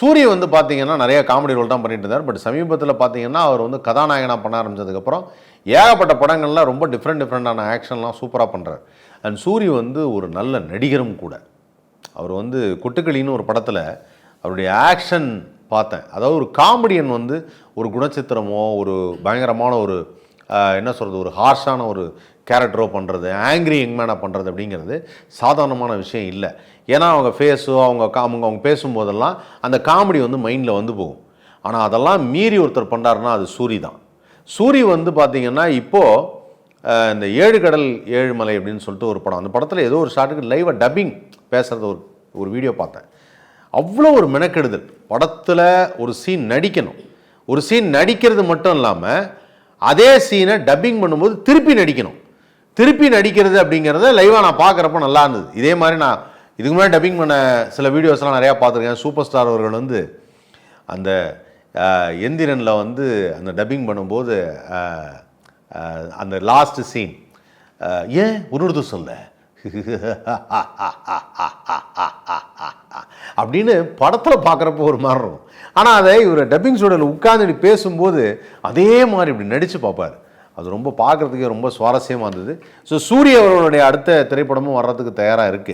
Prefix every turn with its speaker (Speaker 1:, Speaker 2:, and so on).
Speaker 1: சூரிய வந்து பார்த்தீங்கன்னா நிறைய காமெடி ரோல் தான் பண்ணிட்டு இருந்தார். பட் சமீபத்தில் பார்த்தீங்கன்னா அவர் வந்து கதாநாயகனாக பண்ண ஆரம்பிச்சதுக்கப்புறம் ஏகப்பட்ட படங்கள்லாம் ரொம்ப டிஃப்ரெண்ட் டிஃப்ரெண்டான ஆக்ஷன்லாம் சூப்பராக பண்ணுறார் அண்ட் சூரிய வந்து ஒரு நல்ல நடிகரும் கூட. அவர் வந்து கொட்டுக்களின்னு ஒரு படத்தில் அவருடைய ஆக்ஷன் பார்த்தேன். அதாவது ஒரு காமெடியன் வந்து ஒரு குணச்சித்திரமோ ஒரு பயங்கரமான ஒரு என்ன சொல்கிறது ஒரு ஹார்ஷான ஒரு கேரக்டரோ பண்ணுறது ஆங்கிரி யங்மேனாக பண்ணுறது அப்படிங்கிறது சாதாரணமான விஷயம் இல்லை. ஏன்னா அவங்க ஃபேஸோ அவங்க கா- அவங்க அவங்க பேசும்போதெல்லாம் அந்த காமெடி வந்து மைண்டில் வந்து போகும். ஆனால் அதெல்லாம் மீறி ஒருத்தர் பண்ணுறாருன்னா அது சூரி தான். சூரி வந்து பார்த்திங்கன்னா இப்போது இந்த ஏழு கடல் ஏழு மலை அப்படின்னு சொல்லிட்டு ஒரு படம். அந்த படத்தில் ஏதோ ஒரு ஷாட்டுக்கு லைவாக டப்பிங் பேசுகிறது ஒரு ஒரு வீடியோ பார்த்தேன். அவ்வளோ ஒரு மெனக்கெடுதல். படத்தில் ஒரு சீன் நடிக்கணும். ஒரு சீன் நடிக்கிறது மட்டும் இல்லாமல் அதே சீனை டப்பிங் பண்ணும்போது திருப்பி நடிக்கணும். திருப்பி நடிக்கிறது அப்படிங்கிறத லைவாக நான் பார்க்குறப்ப நல்லா இருந்தது. இதே மாதிரி நான் இதுக்கு முன்னாடி டப்பிங் பண்ண சில வீடியோஸ்லாம் நிறையா பார்த்துருக்கேன். சூப்பர் ஸ்டார் அவர்கள் வந்து அந்த எந்திரனில் வந்து அந்த டப்பிங் பண்ணும்போது அந்த லாஸ்ட் சீன் ஏன் உருது சொல்ல? அப்படின்னு படத்தில் பார்க்குறப்போ ஒரு மாதிரி இருக்கும். ஆனால் அதை இவர் டப்பிங் ஸ்டூடியோவில் உட்காந்து பேசும்போது அதே மாதிரி இப்படி நடித்து பார்ப்பார். அது ரொம்ப பார்க்குறதுக்கே ரொம்ப சுவாரஸ்யமாக இருந்தது. ஸோ சூரிய அவர்களுடைய அடுத்த திரைப்படமும் வர்றதுக்கு தயாராக இருக்குது